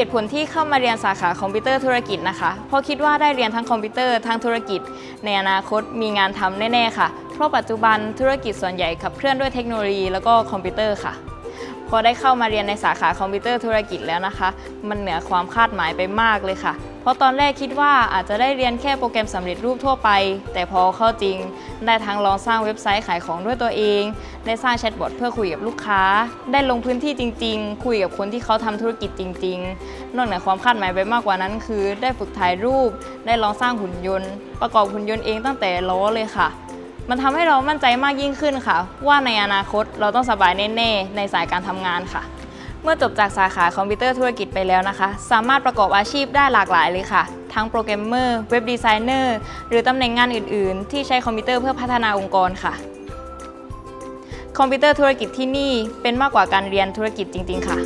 เหตุผลที่เข้ามาเรียนสาขาคอมพิวเตอร์ธุรกิจนะคะ เพราะคิดว่าได้เรียนทั้งคอมพิวเตอร์ทั้งธุรกิจ ในอนาคตมีงานทำแน่ๆค่ะ เพราะปัจจุบันธุรกิจส่วนใหญ่ขับเคลื่อนด้วยเทคโนโลยีแล้วก็คอมพิวเตอร์ค่ะ พอได้เข้ามาเรียนในสาขาคอมพิวเตอร์ธุรกิจแล้วนะคะ มันเหนือความคาดหมายไปมากเลยค่ะ เพราะตอนแรกคิดว่าอาจจะได้เรียนแค่โปรแกรมสำเร็จรูปทั่วไป แต่พอเข้าจริง ได้ทั้งลองสร้างเว็บไซต์ขายของด้วยตัวเอง ได้สร้างแชทบอทเพื่อคุยกับลูกค้า ได้ลงพื้นที่จริง ๆ คุยกับคนที่เขาทำธุรกิจจริง ๆ นอกเหนือความคาดหมายไปมากกว่านั้น คือ ได้ฝึกถ่ายรูป ได้ลองสร้างหุ่นยนต์ ประกอบหุ่นยนต์เองตั้งแต่ล้อเลยค่ะมันทำให้เรามั่นใจมากยิ่งขึ้นค่ะ ว่าในอนาคตเราต้องสบายแน่ๆในสายการทำงานค่ะ เมื่อจบจากสาขาคอมพิวเตอร์ธุรกิจไปแล้วนะคะ สามารถประกอบอาชีพได้หลากหลายเลยค่ะ ทั้งโปรแกรมเมอร์ เว็บดีไซเนอร์ หรือตำแหน่งงานอื่น ๆ ที่ใช้คอมพิวเตอร์เพื่อพัฒนาองค์กรค่ะ คอมพิวเตอร์ธุรกิจที่นี่เป็นมากกว่าการเรียนธุรกิจจริง ๆ ค่ะ